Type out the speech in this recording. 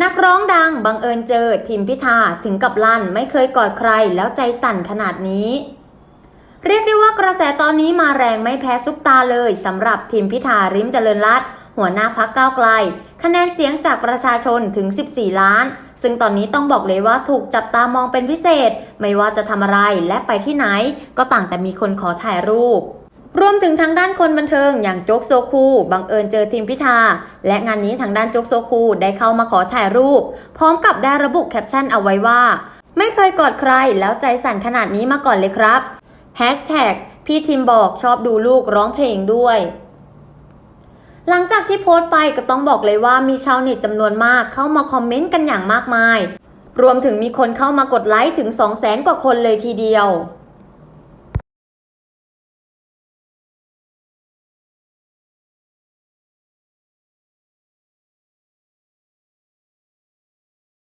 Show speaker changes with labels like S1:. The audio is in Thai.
S1: นักร้องดังบังเอิญเจอทิมพิธาถึงกับลั่นไม่เคยกอดใครแล้วใจสั่นขนาดนี้ เรียกได้ว่ากระแสตอนนี้มาแรงไม่แพ้ซุปตาเลยสำหรับทิมพิธาริมเจริญรัตหัวหน้าพักก้าวไกล คะแนนเสียงจากประชาชนถึง 14 ล้าน ซึ่งตอนนี้ต้องบอกเลยว่าถูกจับตามองเป็นพิเศษ ไม่ว่าจะทำอะไรและไปที่ไหน ก็ต่างแต่มีคนขอถ่ายรูป รวมถึงทางด้านคนบันเทิงอย่างโจ๊กโซคูบังเอิญเจอทีมพิธา และงานนี้ทางด้านโจ๊กโซคูได้เข้ามาขอถ่ายรูป พร้อมกับได้ระบุแคปชั่นเอาไว้ว่า ไม่เคยกอดใครแล้วใจสั่นขนาดนี้มาก่อนเลยครับแฮชแท็กพี่ทิมบอกชอบดูลูกร้องเพลงด้วย หลังจากที่โพสต์ไปก็ต้องบอกเลยว่ามีชาวเน็ตจำนวนมากเข้ามาคอมเมนต์กันอย่างมากมาย รวมถึงมีคนเข้ามากดไลค์ถึง 200,000 กว่าคนเลยทีเดียว